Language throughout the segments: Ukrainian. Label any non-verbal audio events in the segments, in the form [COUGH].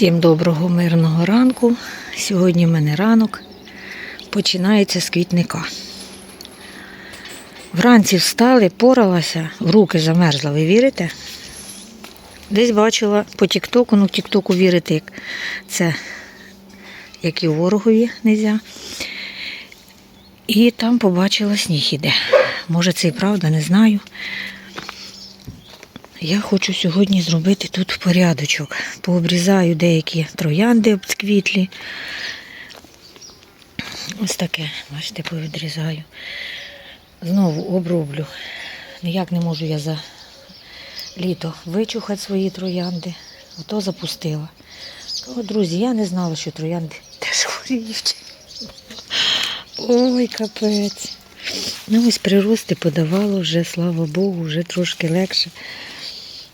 Всім доброго мирного ранку. Сьогодні в мене ранок починається з квітника. Вранці встали, поралася, в руки замерзла, ви вірите? Десь бачила по Тіктоку, ну в Тіктоку вірити, як це як і ворогові нельзя. І там побачила сніг іде. Може це і правда, не знаю. Я хочу сьогодні зробити тут порядочок. Пообрізаю деякі троянди обцквітлі. Ось таке, бачите, повідрізаю. Знову оброблю. Ніяк не можу я за літо вичухати свої троянди. Ото запустила. О, друзі, я не знала, що троянди теж хворіють. Ой, капець. Ну ось прирости подавало вже, слава Богу, вже трошки легше.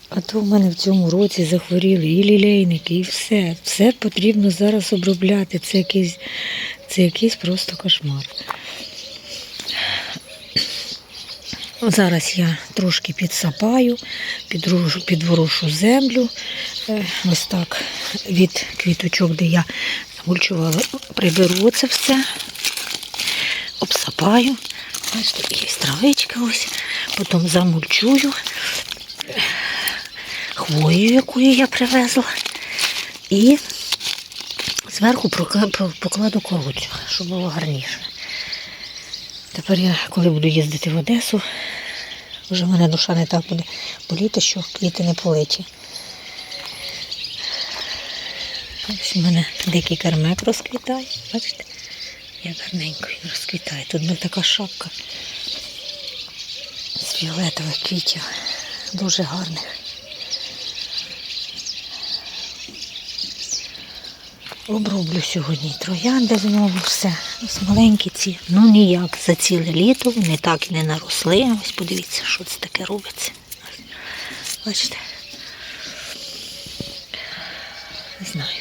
А то в мене в цьому році захворіли і лілейники, і все. Все потрібно зараз обробляти. Це якийсь, це якийсь просто кошмар. Зараз я трошки підсапаю, підрушу, підворушу землю. Е, Ось так від квіточок, де я замульчувала, приберу це все, обсапаю. Бачите, є травичка ось, потім замульчую хвою, яку я привезла. І зверху покладу коротше, щоб було гарніше. Тепер я, коли буду їздити в Одесу, вже в мене душа не так буде боліти, що квіти не политі. Ось у мене дикий кармек розквітає. Бачите? Як гарненько він розквітає. Тут буде така шапка з фіолетових квітів. Дуже гарних. Оброблю сьогодні троянди знову все. Ось маленькі ці. Ну ніяк за ціле літо вони так і не наросли. Ось подивіться, що це таке робиться. Бачите? Не знаю.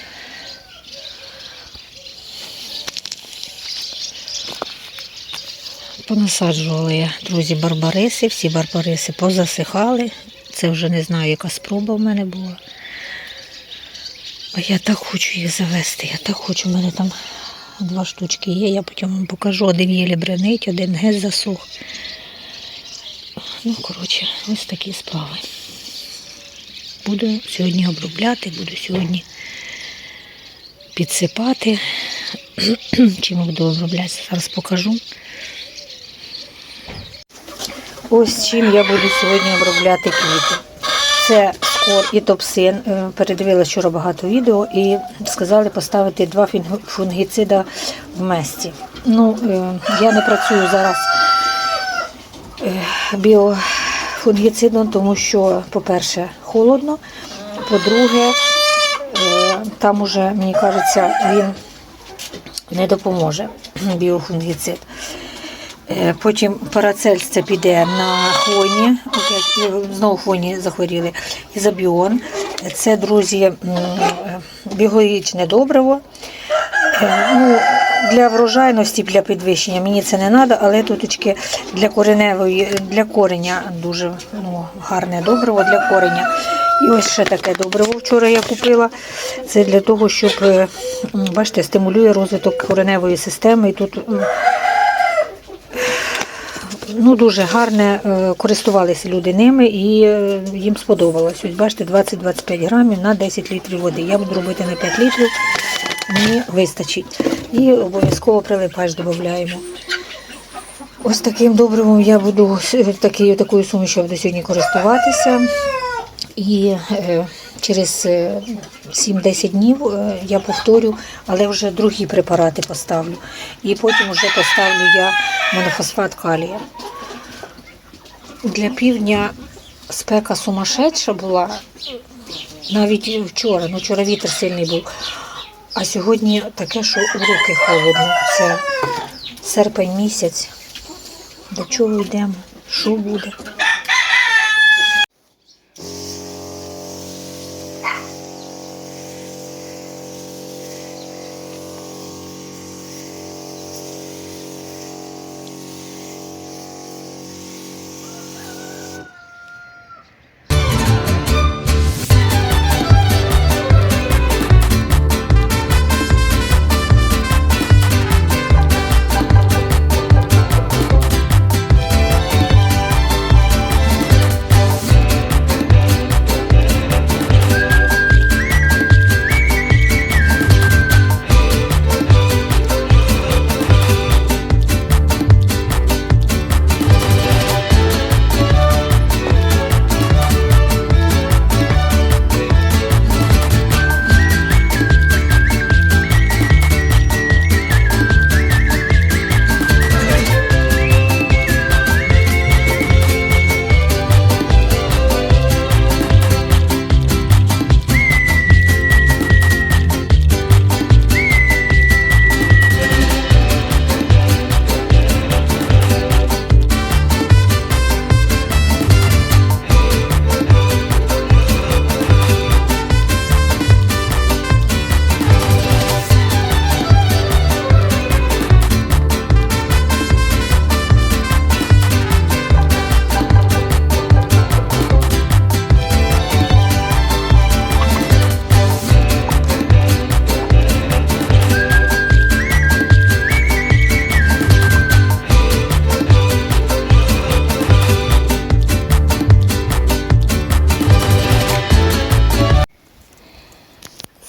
Понасаджувала я, друзі, барбариси, всі барбариси позасихали. Це вже не знаю, яка спроба в мене була. Я так хочу їх завести. Я так хочу, у мене там два штучки є, я потім вам покажу. Один єлі бренить, один геть засух. Ну, коротше, ось такі справи. Буду сьогодні обробляти, буду сьогодні підсипати. [CLEARS THROAT] Чим буду обробляти, зараз покажу. Ось чим я буду сьогодні обробляти квіти. Це скор і топсин. Е, Передивилася вчора багато відео і сказали поставити два фунгіцида в месті. Ну, е, я не працюю зараз е, біофунгіцидом, тому що, по-перше, холодно. По-друге, там уже, мені кажеться, він не допоможе [CLEARS THROAT] біофунгіцид. Е, Потім парацельс це піде на хвойні, знову хвойні захворіли, ізобіон. Це, друзі, е, біологічне добриво. Е, Ну, для врожайності, для підвищення мені це не треба, але туточки для кореневої, для кореня дуже ну, гарне добриво для кореня. І ось ще таке добриво вчора я купила. Це для того, щоб, бачите, стимулює розвиток кореневої системи. І тут ну, дуже гарне, е, користувалися люди ними і е, їм сподобалось. Ось бачите, 20-25 грамів на 10 літрів води. Я буду робити на 5 літрів, мені вистачить. І обов'язково прилипач додаємо. Ось таким добривом я буду с- такою, такою сумішю буду сьогодні користуватися. І е, через е, 7-10 днів е, я повторю, але вже другі препарати поставлю. І потім вже поставлю я монофосфат калія. Для півдня спека сумасшедша була, навіть вчора, ну вчора вітер сильний був. А сьогодні таке, що у руки холодно. Це серпень місяць. До чого йдемо? Що буде?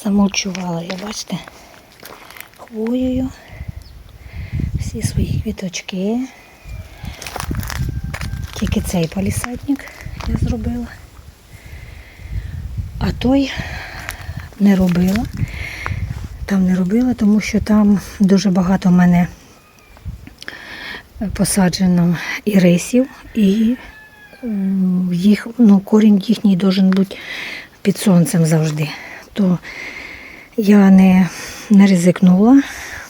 Замульчувала я, бачите, хвоєю всі свої квіточки. Тільки цей палісадник я зробила. А той не робила. Там не робила, тому що там дуже багато в мене посаджено ірисів, і їх, ну, корінь їхній должен бути під сонцем завжди. То я не, не ризикнула.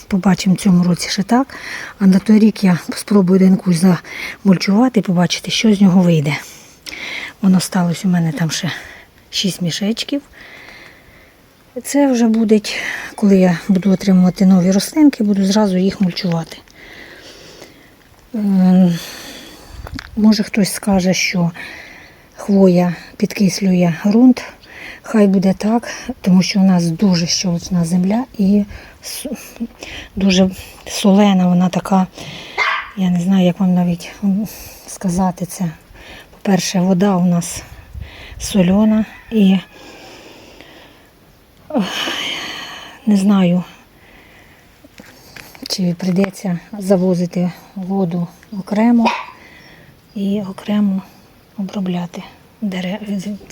Побачимо в цьому році ще так. А на той рік я спробую один кущ замульчувати і побачити, що з нього вийде. Воно сталося у мене там ще 6 мішечків. Це вже буде, коли я буду отримувати нові рослинки, буду зразу їх мульчувати. Ем, Може хтось скаже, що хвоя підкислює ґрунт. Хай буде так, тому що у нас дуже щелочна земля і дуже солена, вона така, я не знаю, як вам навіть сказати це. По-перше, вода у нас сольона і не знаю, чи прийдеться завозити воду окремо і окремо обробляти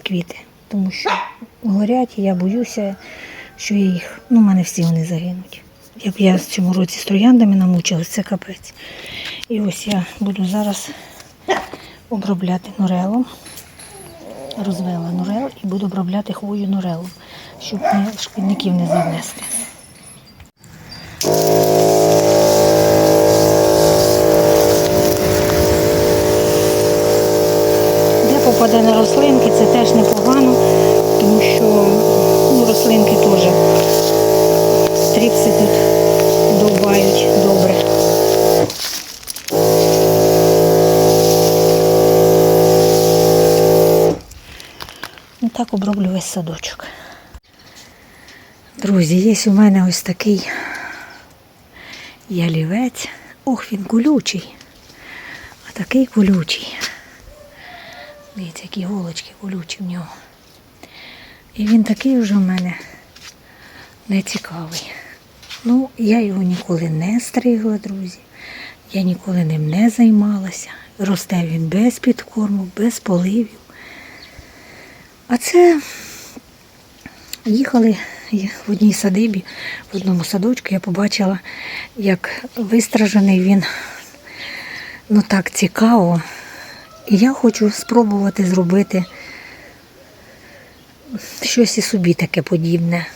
квіти. Тому що горять, і я боюся, що я їх, ну, в мене всі вони загинуть. Як я в цьому році з трояндами намучилась, це капець. І ось я буду зараз обробляти нурелом. Розвела нурел і буду обробляти хвою нурелом, щоб не, шкідників не занести. Де попаде на рослинки, це теж непогано, так оброблю весь садочок. Друзі, є у мене ось такий ялівець. Ох, він колючий. А такий колючий. Дивіться, які голочки колючі в нього. І він такий вже в мене нецікавий. Ну, я його ніколи не стригла, друзі. Я ніколи ним не займалася. Росте він без підкорму, без поливів. А це їхали в одній садибі, в одному садочку, я побачила, як вистражений він ну так цікаво. І я хочу спробувати зробити щось і собі таке подібне.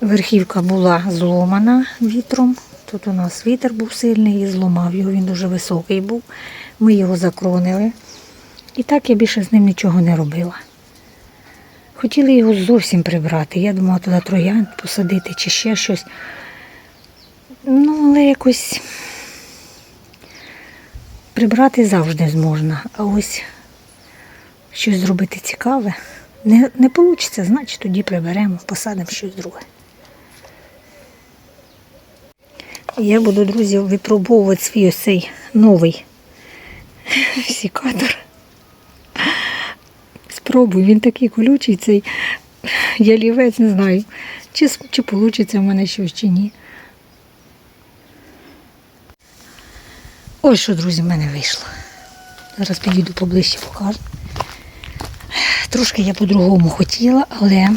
Верхівка була зломана вітром. Тут у нас вітер був сильний і зломав його, він дуже високий був. Ми його закронили. І так я більше з ним нічого не робила. Хотіли його зовсім прибрати. Я думала туди троянд посадити чи ще щось. Ну, але якось прибрати завжди зможна. А ось щось зробити цікаве. Не, не вийде, значить тоді приберемо, посадимо щось друге. Я буду, друзі, випробовувати свій ось цей новий [LAUGHS] сікатор. Спробуй, він такий колючий, цей ялівець, не знаю, чи, чи вийде в мене щось, чи ні. Ось що, друзі, в мене вийшло. Зараз підійду поближче, покажу. Трошки я по-другому хотіла, але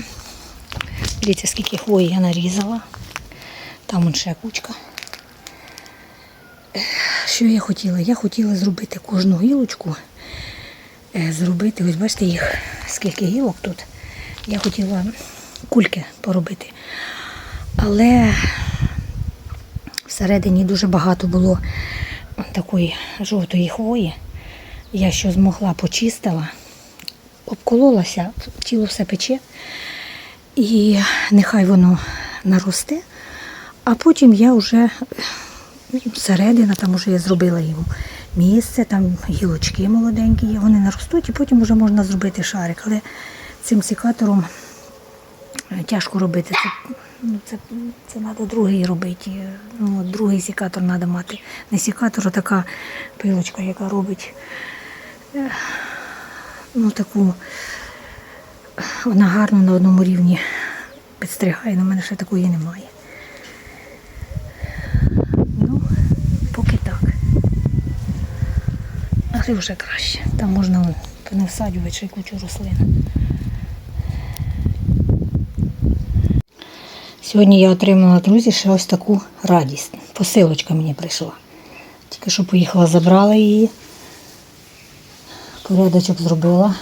дивіться, скільки хвої я нарізала. Там ще кучка. Що я хотіла? Я хотіла зробити кожну гілочку, зробити, ось бачите, їх скільки гілок тут. Я хотіла кульки поробити. Але всередині дуже багато було такої жовтої хвої. Я що змогла почистила, обкололася, тіло все пече. І нехай воно наросте. А потім я вже середина, там вже я зробила йому місце, там гілочки молоденькі є, вони наростуть, і потім вже можна зробити шарик. Але цим сікатором е, тяжко робити. Це, ну, це, це треба другий робити. Ну, другий сікатор треба мати. Не сікатор, а така пилочка, яка робить е, ну, таку, вона гарно на одному рівні підстригає, але в мене ще такої немає. Ну, поки так. А вже краще. Там можна вон, понавсаджувати ще й кучу рослин. Сьогодні я отримала, друзі, ще ось таку радість. Посилочка мені прийшла. Тільки що поїхала, забрала її. Порядочок зробила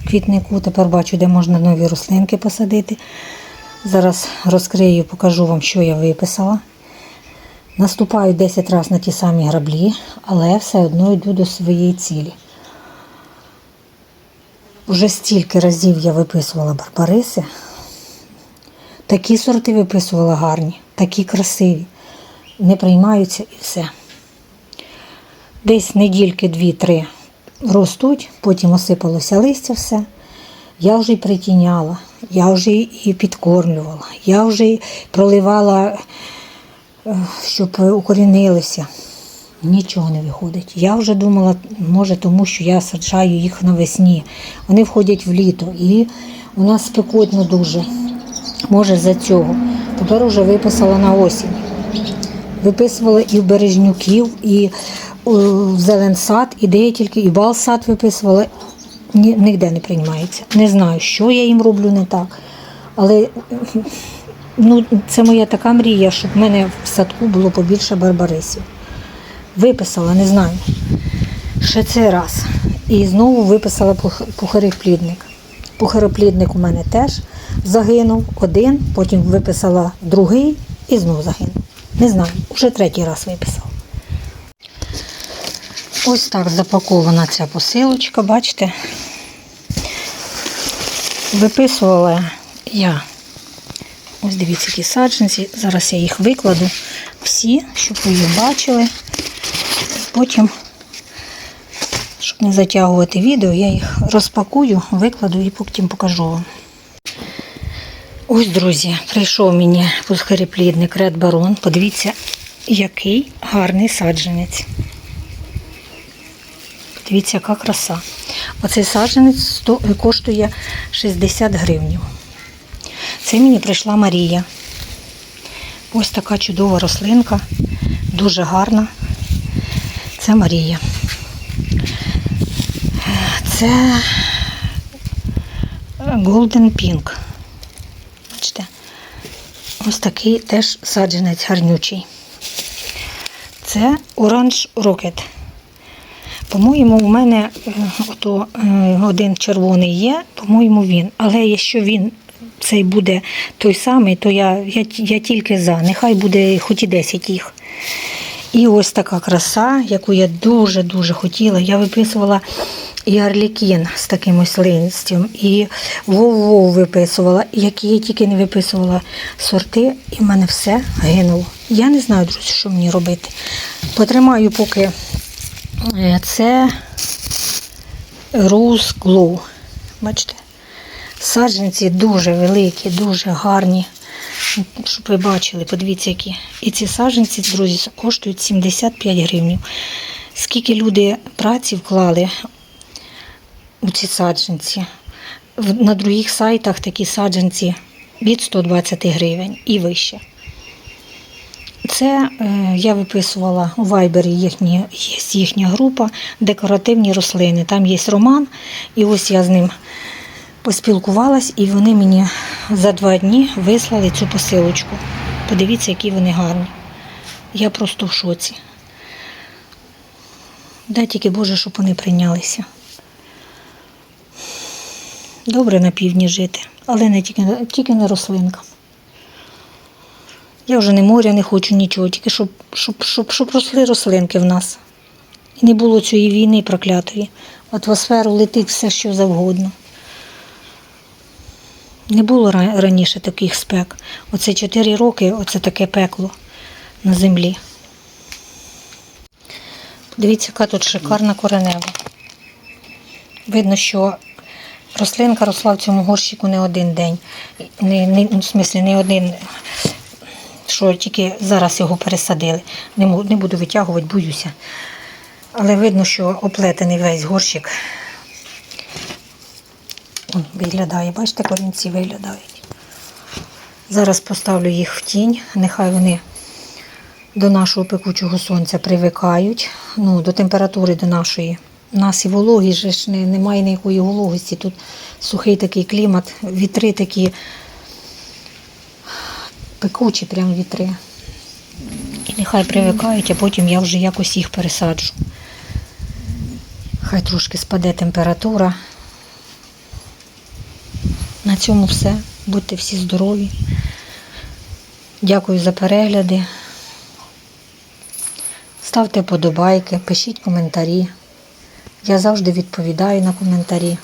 в квітнику. Тепер бачу, де можна нові рослинки посадити. Зараз розкрию, покажу вам, що я виписала. Наступаю 10 разів на ті самі граблі, але все одно йду до своєї цілі. Уже стільки разів я виписувала барбариси. Такі сорти виписувала гарні, такі красиві. Не приймаються і все. Десь недільки дві-три ростуть, потім осипалося листя все. Я вже й притіняла, я вже і підкормлювала, я вже й проливала, щоб укорінилися. Нічого не виходить. Я вже думала, може, тому що я саджаю їх навесні. Вони входять в літо і у нас спекотно дуже. Може, за цього. Тепер вже виписала на осінь. Виписувала і в Бережнюків, і в Зеленсад, і де я тільки, і Балсад виписувала. Ні, ніде не приймається. Не знаю, що я їм роблю не так. Але ну, це моя така мрія, щоб в мене в садку було побільше барбарисів. Виписала, не знаю. Ще цей раз. І знову виписала пух- пухароплідник. Пухароплідник у мене теж загинув один, потім виписала другий і знову загинув. Не знаю, вже третій раз виписала. Ось так запакована ця посилочка, бачите. Виписувала я. Ось дивіться, які саджанці. Зараз я їх викладу всі, щоб ви їх бачили. Потім, щоб не затягувати відео, я їх розпакую, викладу і потім покажу вам. Ось, друзі, прийшов мені пускаріплідник Ред Барон. Подивіться, який гарний саджанець. Дивіться, яка краса. Оцей саджанець коштує 60 гривень. Це мені прийшла Марія. Ось така чудова рослинка, дуже гарна. Це Марія. Це Golden Pink. Бачите? Ось такий теж саджанець гарнючий. Це Orange Rocket. По-моєму, у мене е, ото, е, один червоний є, по-моєму, він. Але якщо він цей буде той самий, то я, я, я тільки за. Нехай буде хоч і 10 їх. І ось така краса, яку я дуже-дуже хотіла. Я виписувала і Арлікін з таким ось листям, і Вов-Вов виписувала, які я тільки не виписувала сорти, і в мене все гинуло. Я не знаю, друзі, що мені робити. Потримаю поки е, це Rose Glow. Бачите? Саджанці дуже великі, дуже гарні. Щоб ви бачили, подивіться, які. І ці саджанці, друзі, коштують 75 гривень. Скільки люди праці вклали у ці саджанці. На других сайтах такі саджанці від 120 гривень і вище. Це е, я виписувала у Вайбері їхні, є їхня група декоративні рослини. Там є роман, і ось я з ним поспілкувалась, і вони мені за два дні вислали цю посилочку. Подивіться, які вони гарні. Я просто в шоці. Дай тільки Боже, щоб вони прийнялися. Добре на півдні жити, але не тільки, тільки на рослинках. Я вже не моря не хочу нічого, тільки щоб, щоб, щоб, щоб росли рослинки в нас. І не було цієї війни проклятої. В атмосферу летить все, що завгодно. Не було раніше таких спек. Оце 4 роки, оце таке пекло на землі. Дивіться, яка тут шикарна коренева. Видно, що рослинка росла в цьому горщику не один день. Не, не, ну, в смислі, не один, що тільки зараз його пересадили. Не, не буду витягувати, боюся. Але видно, що оплетений весь горщик. Виглядає, бачите, корінці виглядають. Зараз поставлю їх в тінь, нехай вони до нашого пекучого сонця привикають, ну, до температури до нашої. У нас і вологі ж не, немає ніякої вологості. Тут сухий такий клімат, вітри такі пекучі прям вітри. І нехай привикають, а потім я вже якось їх пересаджу. Хай трошки спаде температура. На цьому все. Будьте всі здорові. Дякую за перегляди. Ставте подобайки, пишіть коментарі. Я завжди відповідаю на коментарі.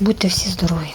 Будьте всі здорові!